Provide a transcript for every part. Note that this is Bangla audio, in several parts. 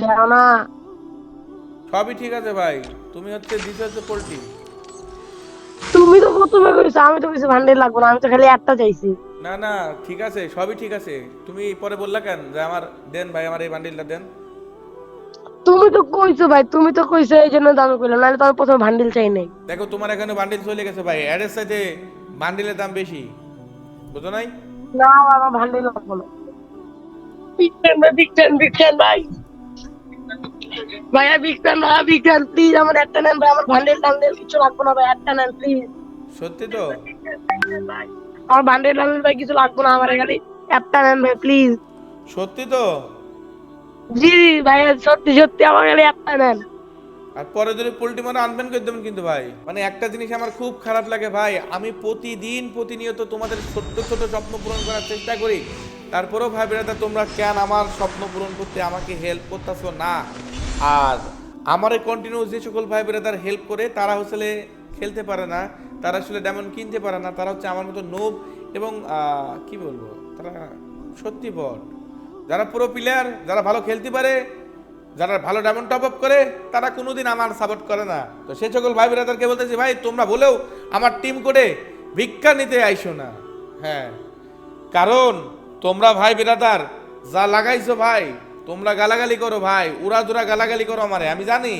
দেও না। সবই ঠিক আছে ভাই। তুমি হচ্ছে দিতে হচ্ছে পোল্ট্রি। তুমি তো প্রথমে কইছো আমি তো কিছু ভান্ডেল লাগবো না আমি তো খালি একটা চাইছি। না না ঠিক আছে সবই ঠিক আছে। তুমি পরে বললা কেন যে আমার দেন ভাই আমার এই বান্ডিলটা দেন। তুমি তো কইছো ভাই তুমি তো কইছো এই জন্য দাম কইলাম নাহলে তো আমি প্রথমে ভান্ডেল চাই নাই। দেখো তোমার এখানে বান্ডিল চলে গেছে ভাই অ্যাডের সাথে বান্ডিলের দাম বেশি। বুঝো নাই? না বাবা ভান্ডেল লাগবো না। বিগ ফ্যান ভাই বিগ ফ্যান বিগ ফ্যান ভাই। ভাইয়া ফ্যান ভাইয়া বিগ প্লিজ আমার একটা নেন ভাই আমার ভান্ডেল টান্ডেল কিছু লাগবো না ভাই একটা নেন প্লিজ সত্যি তো? আমার ভান্ডেল টান্ডেল ভাই কিছু লাগবো না আমার খালি একটা নেন ভাই প্লিজ সত্যি তো? জি ভাই সত্যি সত্যি আমার খালি একটা নেন। আর পরে যদি পোল্ট্রি মানে আনবেন করে দেবেন কিন্তু ভাই। মানে একটা জিনিস আমার খুব খারাপ লাগে ভাই আমি প্রতিদিন প্রতিনিয়ত তোমাদের ছোট্ট ছোট স্বপ্ন পূরণ করার চেষ্টা করি। তারপরেও ভাই বেড়াতে তোমরা কেন আমার স্বপ্ন পূরণ করতে আমাকে হেল্প করতেছো? না। আর আমার কন্টিনিউ যে সকল ভাই বেড়াদার হেল্প করে, তারা আসলে খেলতে পারে না। তারা আসলে ডেমন কিনতে পারে না। তারা হচ্ছে আমার মতো নোব এবং কি বলব? তারা সত্যি বট। যারা পুরো প্লেয়ার যারা ভালো খেলতে পারে, যারা ভালো ডায়মন্ড টপ আপ করে, তারা কোনোদিন আমার সাপোর্ট করে না। তো সে সকল ভাই ব্রাদারকে বলতেছি, ভাই, তোমরা বলেও আমার টিম করে ভিক্ষা নিতে আইসো না। হ্যাঁ। কারণ তোমরা ভাই বিরাদার, যা লাগাইছো ভাই, তোমরা গালাগালি করো ভাই উড়া দুরা গালাগালি করো আমারে, আমি জানি।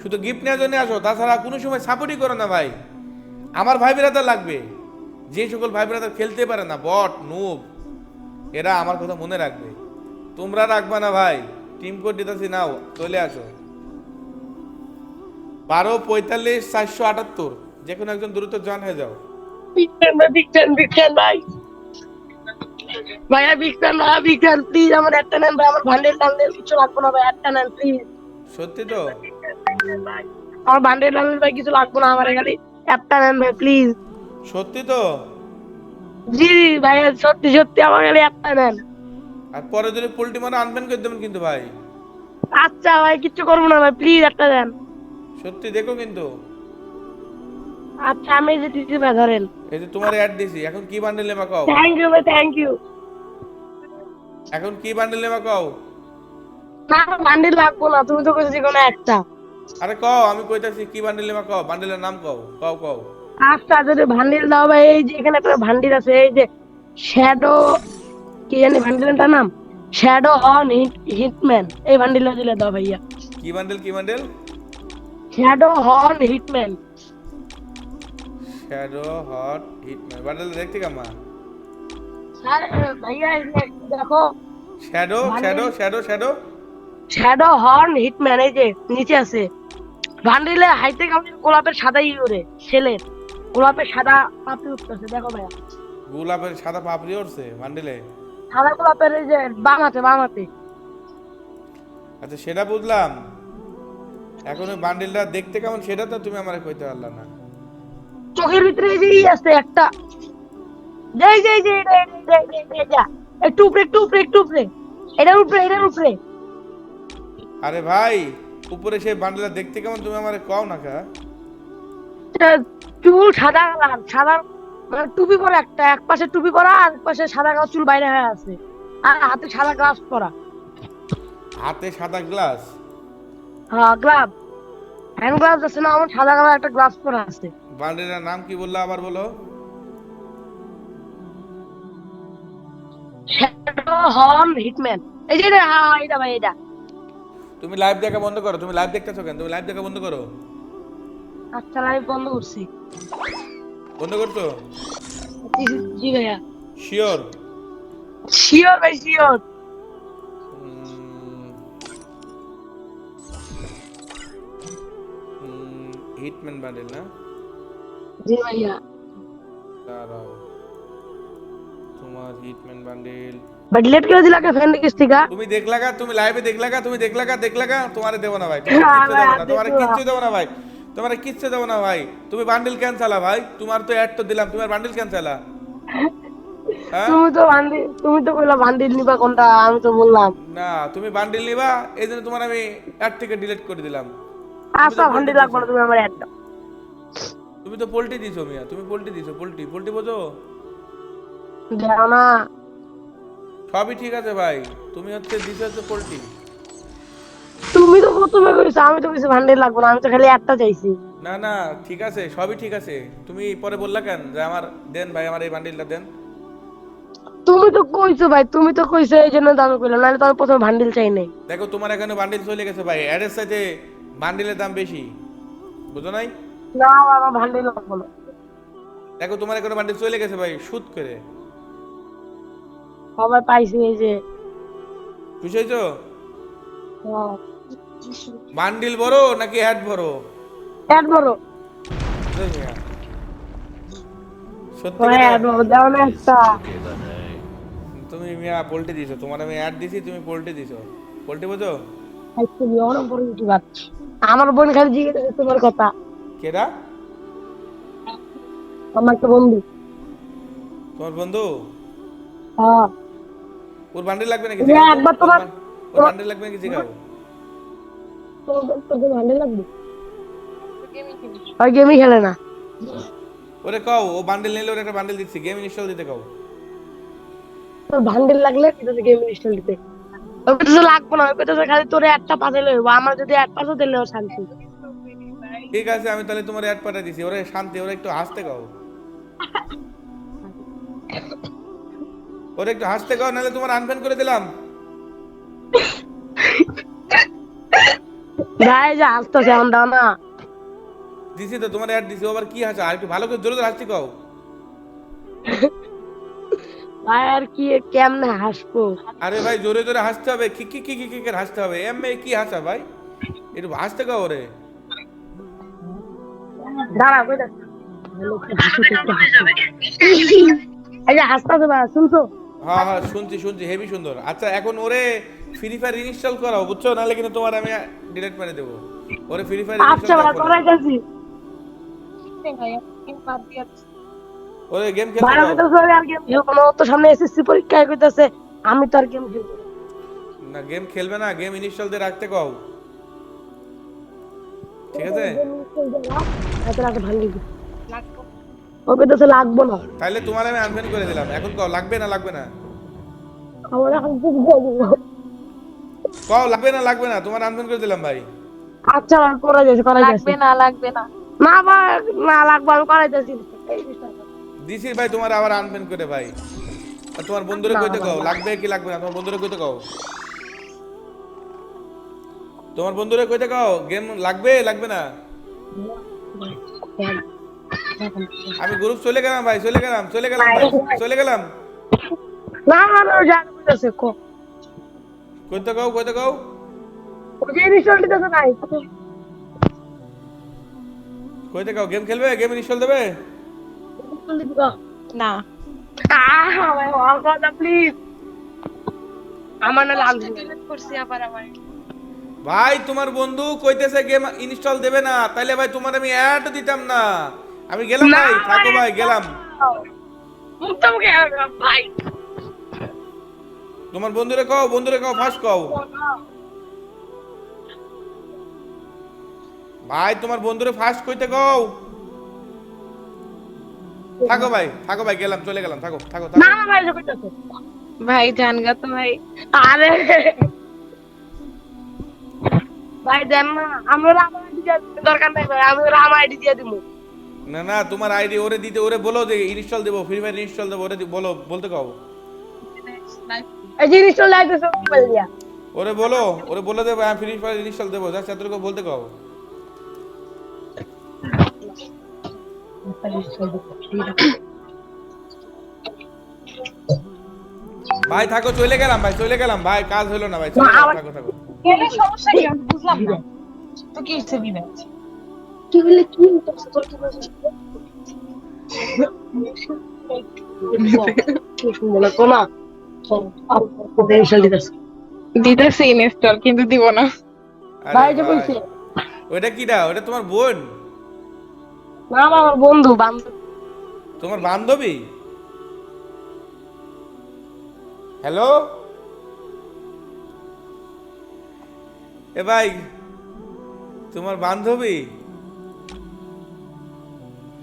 শুধু গিফট নেওয়ার জন্য আসো, তাছাড়া কোনো সময় সাপোর্টই করো না ভাই। আমার ভাই বিরাদার লাগবে। যে সকল ভাই বিরাদার খেলতে পারে না, বট নুব এরা আমার কথা মনে রাখবে। তোমরা রাখবা না ভাই টিম কোড দিতেছি, নাও, চলে আসো। বারো, পঁয়তাল্লিশ, চারশো আটাত্তর যে কোনো একজন দ্রুত জয়েন হয়ে যাও। ফ্যান ভাই ভাইয়া প্লিজ আমার একটা নেন ভাই আমার ভান্ডেল টান্ডেল কিছু লাগবো না ভাই একটা নেন প্লিজ সত্যি তো? আমার ভান্ডেল টান্ডেল ভাই কিছু লাগবো না আমার খালি একটা নেন ভাই প্লিজ সত্যি তো? জি ভাইয়া সত্যি সত্যি আমার খালি একটা নেন। আর পরে যদি পোল্ট্রি মানে আনবেন করে দেবেন কিন্তু ভাই। আচ্ছা ভাই কিচ্ছু করব না ভাই প্লিজ একটা দেন। সত্যি দেখো কিন্তু। আচ্ছা আমি যে দিদি ভাই ধরেন। এই যে তোমার অ্যাড দিছি এখন কি বান্ডেল নেবা কও? থ্যাংক ইউ ভাই থ্যাংক ইউ এখন কি বান্ডেল নেবা কও? না ভান্ডেল লাগবো না তুমি তো কইছো কোনো একটা। আরে কও আমি কইতাছি কি বান্ডেল নেবা কও? বান্ডেলের নাম কও কও কও। আচ্ছা যদি ভান্ডিল দাও ভাই এই যে এখানে একটা ভান্ডিল আছে এই যে শ্যাডো কি জানি ভান্ডিলটার নাম? শ্যাডো অন হিট হিটম্যান এই ভান্ডিলটা দিলে দাও ভাইয়া। কি বান্ডেল কি bundle shadow horn hitman shadow hot hit bundle দেখতে কেমন? স্যার ভাইয়া দেখো। Shadow shadow shadow shadow shadow horn hitman এই যে নিচে আছে। ভান্ডিলে হাইতে কামড়ে গোলাপের সাদা ইউরে ছেলের গোলাপের সাদা পাপড়ি উঠতেছে দেখো ভাইয়া। গোলাপের সাদা পাপড়ি উঠছে বান্ডেলে? সাদা গোলাপের এই যে বাম হাতে বাম হাতে। আচ্ছা সেটা বুঝলাম। এখন ওই বান্ডেলটা দেখতে কেমন সেটা তো তুমি আমার কইতে পারলা না। চোখের ভিতরে যে আছে একটা। যাই যাই যাই একটু উপরে একটু উপরে একটু উপরে এটার উপরে এটার উপরে। আরে ভাই উপরে সেই বান্ডেলটা দেখতে কেমন তুমি আমার কও না কা? এটা চুল সাদা কালার সাদা মানে টুপি পরা একটা। এক পাশে টুপি পরা আর এক পাশে সাদা কালার চুল বাইরে হয়ে আছে। আর হাতে সাদা গ্লাভস পরা। হাতে সাদা গ্লাস? হ্যাঁ গ্লাভ হ্যান্ড গ্লাভস আছে না আমার সাদা কালার একটা গ্লাভস পরা আছে। বান্ডেলের নাম কি বললা আবার বলো? শ্যাডো হর্ন হিটম্যান এই যে এটা, হ্যাঁ এটা ভাই এটা। তুমি লাইভ দেখা বন্ধ করো তুমি লাইভ দেখতেছো কেন? তুমি লাইভ দেখা বন্ধ করো। আচ্ছা লাইভ বন্ধ করছি। বন্ধ করছ? জি, জি ভাইয়া। শিওর শিওর ভাই শিওর হিটম্যান বান্ডেল না? জি ভাইয়া। দাঁড়াও। তোমার হিটম্যান বান্ডেল বাট লেট করে দিলা কে ফ্রেন্ড কিস থেকে? তুমি দেখলাগা তুমি লাইভে দেখলাগা তুমি দেখলাগা দেখলাগা তোমারে দেবো না ভাই তোমারে কিচ্ছু দেবো না ভাই তোমারে কিচ্ছু দেবো না ভাই তুমি বান্ডেল কেন চালা ভাই তোমার তো অ্যাড তো দিলাম তোমার বান্ডেল কেন চালা হ্যাঁ? তুমি তো বান্ডিল তুমি তো কইলা বান্ডিল নিবা কোনটা আমি তো বললাম। না তুমি বান্ডেল নিবা এই জন্য তোমার আমি অ্যাড থেকে ডিলিট করে দিলাম। আচ্ছা বান্ডিল লাগবে না তুমি আমার অ্যাড দাও। তুমি তো পোল্ট্রি দিছো মিয়া। তুমি পোল্ট্রি দিছো পোল্ট্রি। পোল্ট্রি বোঝো? দাও না। সবই ঠিক আছে ভাই। তুমি হচ্ছে দিছো হচ্ছে পোল্ট্রি। তুমি তো প্রথমে কইছো আমি তো কিছু লাগবো না আমি তো খালি একটা চাইছি। না না ঠিক আছে সবই ঠিক আছে। তুমি পরে বললা কেন? যে আমার দেন ভাই আমার এই বান্ডিলটা দেন। তুমি তো কইছো ভাই তুমি তো কইছো এই জন্য দাম কইলাম নাহলে তো আমি প্রথমে ভান্ডিল চাই নাই। দেখো তোমার এখানে বান্ডিল চলে গেছে ভাই। অ্যাডের সাথে বান্ডিলের দাম বেশি বুঝো নাই? না বাবা ভান্ডিল লাগবো দেখো তোমার এখানে বান্ডিল চলে গেছে ভাই সুদ করে। সবাই পাইছি এই যে। খুশি হয়েছো? হ্যাঁ। বান্ডিল বড় নাকি বড়? অ্যাড বড়। সত্যি অ্যাড বড় দাও না একটা। তুমি মিয়া পোল্টে দিছো তোমার আমি অ্যাড দিছি তুমি পোল্টে দিছো। পোল্টে বোঝো? অনেক বড় আমার বোন খালি জিজ্ঞেস তোমার কথা। কেডা? আমার একটা বন্ধু। তোমার বন্ধু? হ্যাঁ। ওর বান্ডিল লাগবে নাকি? একবার তোমার- ওর বান্ডিল লাগবে নাকি জিগাও তোর তোর ভান্ডিল লাগবে। আর গেমই খেলে। না। ওরে কও ও বান্ডেল নিলে ওর একটা বান্ডেল দিচ্ছি। গেম ইনস্টল দিতে কও। তোর বান্ডেল লাগলে গেম ইনস্টল দিতে। ওই কথা লাগবে না ওই কথা তো খালি তোরে একটা পাঠালে হইবো আমার যদি এক শান্তি। ঠিক আছে আমি তাহলে তোমার অ্যাড পাঠিয়ে দিছি ওরে শান্তি ওরে একটু হাসতে কও। ওরে একটু হাসতে কও নাহলে তোমার আনফ্যান করে দিলাম। ভাই যে এখন দাও না। দিছি তো তোমার অ্যাড দিছি আবার কি হাসা? আর একটু ভালো করে জোরে জোরে হাসতে কও। ভাই আর কি কেমনে হাসবো? আরে ভাই জোরে জোরে হাসতে হবে কি কি কি কি কি করে হাসতে হবে? এম কি হাসা ভাই? একটু হাসতে কও দাঁড়া কই দেখ এই যে হাসতেছে ভাই শুনছো? হ্যাঁ হ্যাঁ শুনছি শুনছি হেভি সুন্দর। আচ্ছা এখন ওরে ফ্রি ফায়ার ইনস্টল করাও বুঝছ? নাহলে কিন্তু তোমার আমি ডিলিট করে দেবো। ওরে ফ্রি ফায়ার আচ্ছা ভাই করাই যাচ্ছি। ওরে গেম ভাই খেলতে আমি তো সরি আর গেম খেলব না। তো সামনে এসএসসি পরীক্ষা কইতাছে আমি তো আর গেম খেলব না। গেম খেলবে না গেম ইনস্টল দিয়ে রাখতে কও। ঠিক আছে? এত রাতে ভাঙি ও কইতাছে লাগবো না। তাহলে তোমার আমি আনফ্রেন্ড করে দিলাম। এখন কও লাগবে না লাগবে না? আমার এখন খুব কও লাগবে না লাগবে না। তোমার আনফ্রেন্ড করে দিলাম ভাই। আচ্ছা করাই যাচ্ছে করাই যাচ্ছে লাগবে না লাগবে না। না ভাই না লাগবে আমি করাই যাচ্ছি এই বিষয়টা। দিছি ভাই তোমার আবার আনফ্রেন্ড করে ভাই। আর তোমার বন্ধুরে কইতে কও লাগবে কি লাগবে না তোমার বন্ধুরে কইতে কও। তোমার বন্ধুরে কইতে কও গেম লাগবে লাগবে না? আমি গ্রুপ চলে গেলাম ভাই চলে গেলাম চলে গেলাম ভাই চলে গেলাম। না না না যা কইতাছে কো। কইতে কও কইতে কও। ও যে ইনস্টল দিতেছে নাই কইতে কও গেম খেলবে গেম ইনস্টল দেবে? না প্লিজ আমার না লাগবে করছি আবার আমার ভাই তোমার বন্ধু কইতেছে গেম ইনস্টল দেবে না তাইলে ভাই তোমার আমি অ্যাড দিতাম না আমি গেলাম ভাই থাকো ভাই গেলাম মুক্ত মুখে ভাই তোমার বন্ধুরে কও বন্ধুরে কও ফার্স্ট কও ভাই তোমার বন্ধুরে ফার্স্ট কইতে কও থাকো ভাই থাকো ভাই গেলাম চলে গেলাম থাকো থাকো থাকো। না না ভাই যে ভাই জানগা তো ভাই। আরে। ভাই দেন না আমরা আমার আইডি দিয়ে দরকার নাই ভাই আমি ওরা আমার আইডি দিয়ে দিমু না না তোমার আইডি ওরে দিতে ওরে বলো যে ইনস্টল দেবো ফ্রি ফায়ার ইনস্টল দেবো ওরে বলো বলতে কও। এই যে ইনস্টল লাইতেছে মোবাইল দিয়া। ওরে বলো ওরে বলে দেবো হ্যাঁ ফ্রি ফায়ার ইনস্টল দেবো জাস্ট এতটুকু বলতে কও। ভাই থাকো চলে গেলাম ভাই চলে গেলাম ভাই কাজ হলো না ভাই চলে থাকো থাকো। সমস্যা কি? আমি বুঝলাম না। তো কি হচ্ছে দিবেন কি বলে কি হইতাছে তোর কি বলছিস বলে কোনা ইনস্টল দিতেছে দিতেছি ইনস্টল কিন্তু দিব না। আরে ভাই যে ভাই, কইছে? ওইটা কিডা? ওটা তোমার বোন? না আমার বন্ধু তোমার বান্ধবী? হ্যালো? এ ভাই, তোমার বান্ধবী?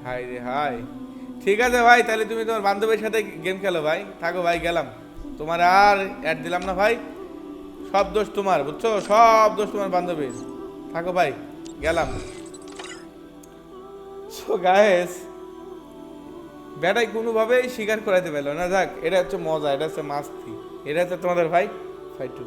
হাই রে হাই ঠিক আছে ভাই, তাহলে তুমি তোমার বান্ধবীর সাথে গেম খেলো ভাই। থাকো ভাই, গেলাম। তোমার আর অ্যাড দিলাম না ভাই। সব দোষ তোমার, বুঝছ? সব দোষ তোমার বান্ধবীর। থাকো ভাই, গেলাম। গায়েস বেটাই কোনোভাবেই স্বীকার করাইতে পারল না। যাক, এটা হচ্ছে মজা, এটা হচ্ছে মাস্তি। এটা হচ্ছে তোমাদের ভাই ফাইট টু